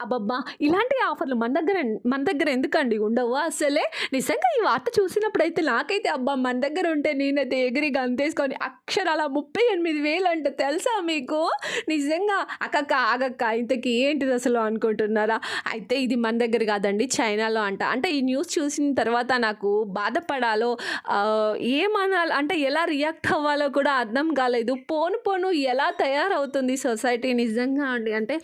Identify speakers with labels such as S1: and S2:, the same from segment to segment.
S1: అబ్బబ్బా! ఇలాంటి ఆఫర్‌లు మన దగ్గర మన దగ్గర ఎందుకండి ఉండవు అసలే. నిజంగా ఈ వార్త చూసినప్పుడైతే నాకైతే అబ్బా! మన దగ్గర ఉంటే నేనైతే ఎగిరి గంతేసుకొని అక్షరాల ముప్పై ఎనిమిది వేలు అంటే తెలుసా మీకు? నిజంగా అక్కక్క ఆగక్క ఏంటిది అసలు అనుకుంటున్నారా? అయితే ఇది మన దగ్గర కాదండి చైనాలో అంట. అంటే ఈ న్యూస్ చూసిన తర్వాత నాకు బాధపడాలో ఏమనాలి అంటే ఎలా రియాక్ట్ అవ్వాలో కూడా అర్థం కాలేదు. పోను పోను ఎలా తయారవుతుంది సొసైటీ నిజంగా అండి. అంటే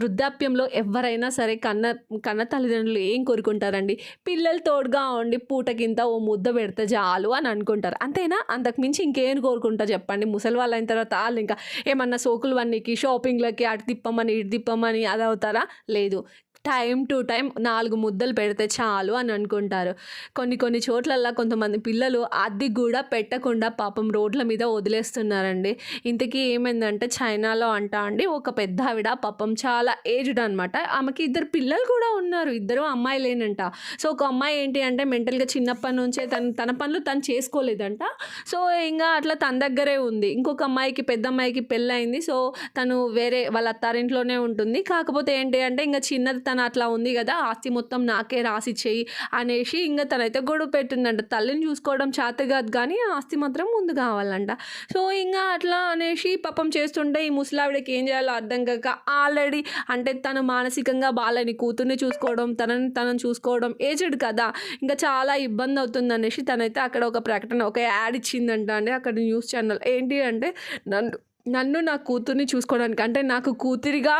S1: వృద్ధాప్యంలో ఎవరైనా సరే కన్న కన్న తల్లిదండ్రులు ఏం కోరుకుంటారండి? పిల్లలు తోడుగా ఉండి పూటకింత ఓ ముద్ద పెడితే చాలు అని అనుకుంటారు. అంతేనా? అంతకు మించి ఇంకేం కోరుకుంటారు చెప్పండి. ముసలి వాళ్ళైన తర్వాత వాళ్ళు ఇంకా ఏమన్నా సోకులు వన్నీకి, షాపింగ్‌లకి అటు తిప్పమని, ఇటు తిప్పమని అది అవుతారా లేదు. టైం టు టైం నాలుగు ముద్దలు పెడితే చాలు అని అనుకుంటారు. కొన్ని కొన్ని చోట్లల్లో కొంతమంది పిల్లలు అది కూడా పెట్టకుండా పాపం రోడ్ల మీద వదిలేస్తున్నారండి. ఇంతకీ ఏమైందంటే చైనాలో అంట అండి ఒక పెద్ద ఆవిడ పాపం చాలా ఏజ్డ్ అనమాట. ఆమెకి ఇద్దరు పిల్లలు కూడా ఉన్నారు. ఇద్దరు అమ్మాయిలేనంట. సో, ఒక అమ్మాయి ఏంటి అంటే మెంటల్‌గా చిన్నప్పటి నుంచే తను తన పనులు తను చేసుకోలేదంట. సో, ఇంకా అట్లా తన దగ్గరే ఉంది. ఇంకొక అమ్మాయికి పెద్ద అమ్మాయికి పెళ్ళైంది సో, తను వేరే వాళ్ళ అత్తారింట్లోనే ఉంటుంది. కాకపోతే ఏంటి అంటే ఇంకా చిన్నది తన అట్లా ఉంది కదా ఆస్తి మొత్తం నాకే రాసిచ్చేయి అనేసి ఇంకా తనైతే గొడవ పెట్టిందంట. తల్లిని చూసుకోవడం చేత కాదు కానీ ఆస్తి మాత్రం ముందు కావాలంట. సో, ఇంకా అట్లా అనేసి పాపం చేస్తుంటే ఈ ముసలావిడకి ఏం చేయాలో అర్థం కాక ఆల్రెడీ అంటే తను మానసికంగా బాలేని కూతుర్ని చూసుకోవడం, తనని తనని చూసుకోవడం ఏజ్డ్ కదా! ఇంకా చాలా ఇబ్బంది అవుతుందనేసి తనైతే అక్కడ ఒక ప్రకటన ఒక యాడ్ ఇచ్చిందంట అండి. అక్కడ న్యూస్ ఛానల్. ఏంటి అంటే నన్ను నన్ను నా కూతుర్ని చూసుకోవడానికి అంటే నాకు కూతురిగా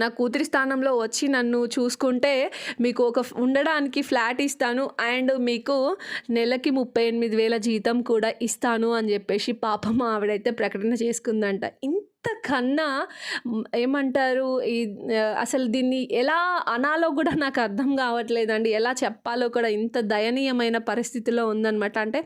S1: నా కూతురి స్థానంలో వచ్చి నన్ను చూసుకుంటే మీకు ఒక ఉండడానికి ఫ్లాట్ ఇస్తాను. అండ్ మీకు నెలకి 38,000 జీతం కూడా ఇస్తాను అని చెప్పేసి పాపం ఆవిడైతే ప్రకటన చేసుకుందంట. ఇంత కన్నా ఏమంటారు ఈ అసలు దీన్ని ఎలా అనాలో కూడా నాకు అర్థం కావట్లేదండి. ఎలా చెప్పాలో కూడా ఇంత దయనీయమైన పరిస్థితిలో ఉందనమాట. అంటే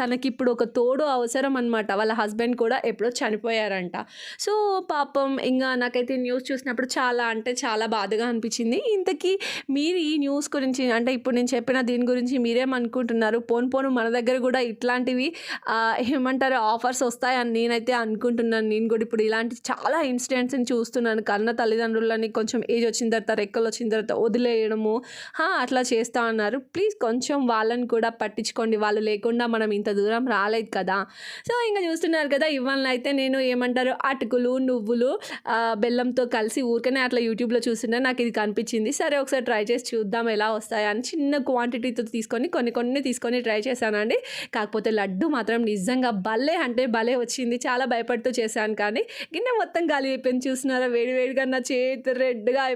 S1: తనకిప్పుడు ఒక తోడు అవసరం అనమాట. వాళ్ళ హస్బెండ్ కూడా ఎప్పుడో చనిపోయారంట. సో, పాపం ఇంకా నాకైతే ఈ న్యూస్ చూసినప్పుడు చాలా అంటే చాలా బాధగా అనిపించింది. ఇంతకీ మీరు ఈ న్యూస్ గురించి అంటే ఇప్పుడు నేను చెప్పిన దీని గురించి మీరేమనుకుంటున్నారు? పోను పోను మన దగ్గర కూడా ఇట్లాంటివి ఏమంటారు ఆఫర్స్ వస్తాయని నేనైతే అనుకుంటున్నాను. నేను కూడా ఇప్పుడు ఇలాంటి చాలా ఇన్సిడెంట్స్‌ని చూస్తున్నాను. కన్న తల్లిదండ్రులని కొంచెం ఏజ్ వచ్చిన తర్వాత రెక్కలు వచ్చిన తర్వాత వదిలేయడము. అట్లా చేస్తా అన్నారు. ప్లీజ్ కొంచెం వాళ్ళని కూడా పట్టించుకోండి. వాళ్ళు లేకుండా మనం ఇంత దూరం రాలేదు కదా! సో, ఇంకా చూస్తున్నారు కదా! ఇవాళనైతే నేను ఏమంటారు అటుకులు, నువ్వులు బెల్లంతో కలిసి ఊరికనే అట్లా యూట్యూబ్‌లో చూస్తుంటే నాకు ఇది కనిపించింది. సరే ఒకసారి ట్రై చేసి చూద్దాం ఎలా వస్తాయా అని చిన్న క్వాంటిటీతో తీసుకొని కొన్ని కొన్ని తీసుకొని ట్రై చేశానండి. కాకపోతే లడ్డు మాత్రం నిజంగా భలే అంటే భలే వచ్చింది. చాలా భయపడుతూ చేశాను కానీ గిన్నె మొత్తం గాలి అయిపోయింది. చూస్తున్నారా వేడి వేడిగా నా చేతి రెడ్‌గా అయిపోయింది.